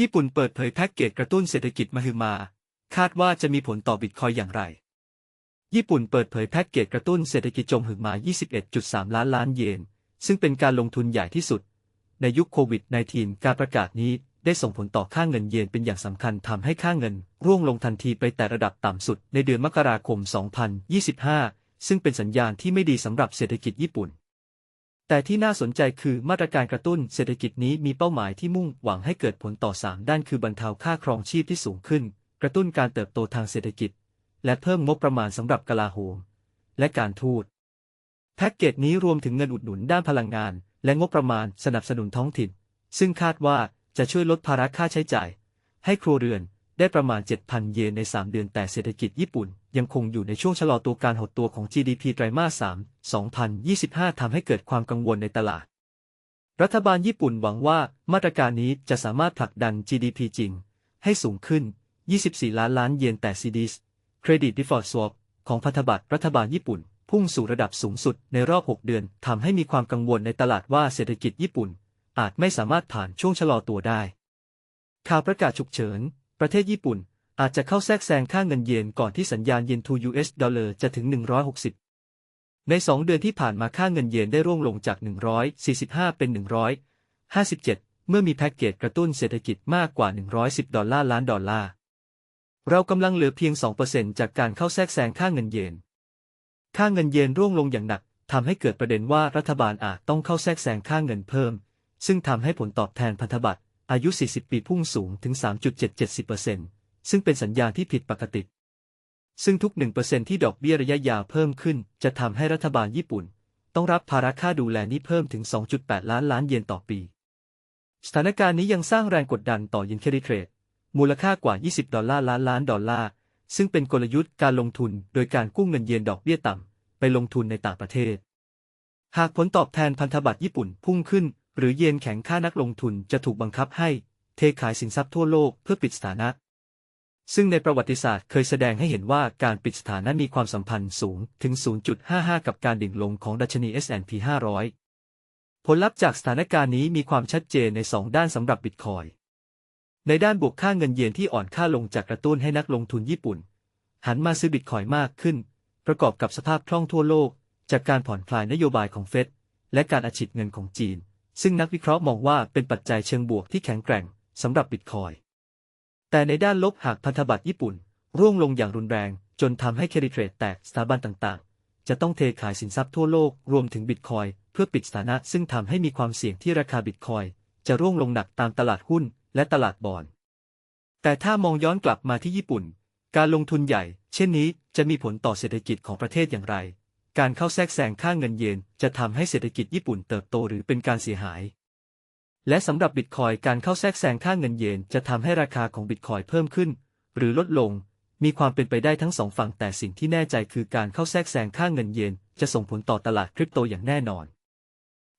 ญี่ปุ่นเปิดเผยแพ็กเกจกระตุ้นเศรษฐกิจมหึมา คาดว่าจะมีผลต่อบิตคอยอย่างไร ญี่ปุ่นเปิดเผยแพ็กเกจกระตุ้นเศรษฐกิจจมหึมา 21.3 ล้านล้านเยน ซึ่งเป็นการลงทุนใหญ่ที่สุด ในยุคโควิด -19 การประกาศนี้ได้ส่งผลต่อค่าเงินเยนเป็นอย่างสำคัญทำให้ค่าเงิน ร่วงลงทันทีไปแต่ระดับต่ำสุดในเดือนมกราคม 2025 ซึ่งเป็นสัญญาณที่ไม่ดีสำหรับเศรษฐกิจญี่ปุ่น แต่ที่น่าสนใจคือมาตรการกระตุ้นเศรษฐกิจนี้มีเป้าหมายที่มุ่งหวังให้เกิดผลต่อ 3 ด้านคือบรรเทาค่าครองชีพที่สูงขึ้น กระตุ้นการเติบโตทางเศรษฐกิจ และเพิ่มงบประมาณสำหรับกลาโหม และการทูตแพ็กเกจนี้รวมถึงเงินอุดหนุนด้านพลังงาน และงบประมาณสนับสนุนท้องถิ่น ซึ่งคาดว่าจะช่วยลดภาระค่าใช้จ่าย ให้ครัวเรือน ได้ประมาณ 7,000 เยนใน 3 เดือนแต่เศรษฐกิจญี่ปุ่น ยังคงอยู่ในช่วงชะลอตัวการหดตัวของ GDP ไตรมาส 3 2025 ทำให้เกิดความกังวลในตลาด รัฐบาลญี่ปุ่นหวังว่ามาตรการนี้จะสามารถผลักดัน GDP จริง ให้สูงขึ้น 24 ล้านล้านเยนแต่ CDS Credit Default Swap ของพันธบัตรรัฐบาลญี่ปุ่น พุ่งสู่ระดับสูงสุดในรอบ 6 เดือนทำให้มีความกังวลในตลาดว่าเศรษฐกิจญี่ปุ่น อาจไม่สามารถผ่านช่วงชะลอตัวได้ ข่าวประกาศฉุกเฉิน ประเทศญี่ปุ่นอาจจะเข้าแทรกแซงค่าเงินเยนก่อนที่สัญญาณเยน to US ดอลลาร์จะถึง 160 ใน 2 เดือนที่ผ่านมาค่าเงินเยนได้ร่วงลงจาก 145 เป็น 157 เมื่อมีแพ็กเกจกระตุ้นเศรษฐกิจมากกว่า 110 ดอลลาร์ล้านดอลลาร์ เรากำลังเหลือเพียง 2%จากการเข้าแทรกแซงค่าเงินเยน ค่าเงินเยนร่วงลงอย่างหนักทำให้เกิดประเด็นว่ารัฐบาลอาจต้องเข้าแทรกแซงค่าเงินเพิ่ม ซึ่งทำให้ผลตอบแทนพันธบัตร อายุ 40 ปีพุ่งสูงถึง 3.770%ซึ่งเป็นสัญญาณที่ผิดปกติ ซึ่งทุก 1%ที่ดอกเบี้ยระยะยาวเพิ่มขึ้น จะทำให้รัฐบาลญี่ปุ่น ต้องรับภาระค่าดูแลนี้เพิ่มถึง 2.8 ล้านล้านเยนต่อปี สถานการณ์นี้ยังสร้างแรงกดดันต่อยินเครดิเทรดมูลค่ากว่า 20 ดอลลาร์ล้านล้านดอลลาร์ ซึ่งเป็นกลยุทธ์การลงทุนโดยการกู้เงินเยนดอกเบี้ยต่ำไปลงทุนในต่างประเทศ หากผลตอบแทนพันธบัตรญี่ปุ่นพุ่งขึ้น หรือเยนแข็งค่านักลงทุนจะถูกบังคับให้ เทขายสินทรัพย์ทั่วโลกเพื่อปิดสถานะ ซึ่งในประวัติศาสตร์เคยแสดงให้เห็นว่าการปิดสถานะมีความสัมพันธ์สูงถึง 0.55 กับการดิ่งลงของดัชนี S&P 500 ผลลัพธ์จากสถานการณ์นี้มีความชัดเจนใน 2 ด้านสำหรับบิตคอยในด้านบวกค่าเงินเยนที่อ่อนค่าลงจากกระตุ้นให้นักลงทุนญี่ปุ่น หันมาซื้อบิตคอยมากขึ้น ประกอบกับสภาพคล่องทั่วโลก จากการผ่อนคลายนโยบายของเฟดและการอัดฉีดเงินของจีน ซึ่งนักวิเคราะห์มองว่าเป็นปัจจัยเชิงบวกที่แข็งแกร่งสำหรับบิตคอยแต่ในด้านลบหากพันธบัตรญี่ปุ่น ร่วงลงอย่างรุนแรง จนทำให้เครดิตเทรดแตกสถาบันต่างๆ จะต้องเทขายสินทรัพย์ทั่วโลกรวมถึงบิตคอยเพื่อปิดสถานะซึ่งทำให้มีความเสี่ยงที่ราคาบิตคอยจะร่วงลงหนักตามตลาดหุ้นและตลาดบอนด์แต่ถ้ามองย้อนกลับมาที่ญี่ปุ่น การลงทุนใหญ่ เช่นนี้จะมีผลต่อเศรษฐกิจของประเทศอย่างไร การเข้าแทรกแซงค่าเงินเยนจะทำให้เศรษฐกิจญี่ปุ่นเติบโตหรือเป็นการเสียหาย และสำหรับบิตคอยการเข้าแทรกแซงค่าเงินเยนจะทำให้ราคาของบิตคอยเพิ่มขึ้น หรือลดลง มีความเป็นไปได้ทั้งสองฝั่งแต่สิ่งที่แน่ใจคือการเข้าแทรกแซงค่าเงินเยนจะส่งผลต่อตลาดคริปโตอย่างแน่นอน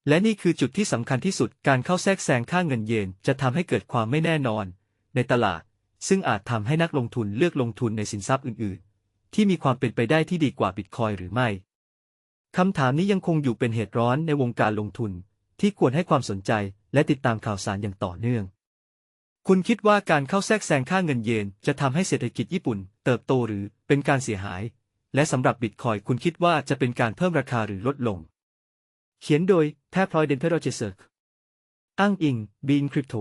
และนี่คือจุดที่สำคัญที่สุดการเข้าแทรกแซงค่าเงินเยนจะทำให้เกิดความไม่แน่นอน ในตลาด ซึ่งอาจทำให้นักลงทุนเลือกลงทุนในสินทรัพย์อื่น ๆ ที่มีความเป็นไปได้ที่ดีกว่าบิตคอยหรือไม่ คำถามนี้ยังคงอยู่เป็นเหตุร้อนในวงการลงทุน ที่ควรให้ความสนใจและติดตามข่าวสารอย่างต่อเนื่อง คุณคิดว่าการเข้าแทรกแซงค่าเงินเยน จะทำให้เศรษฐกิจญี่ปุ่น เติบโตหรือเป็นการเสียหาย และสำหรับบิตคอยคุณคิดว่าจะเป็นการเพิ่มราคาหรือลดลง เขียนโดยแพทย์พลอยเดนเพโรเจเซอร์อ้างอิงบีนคริปโต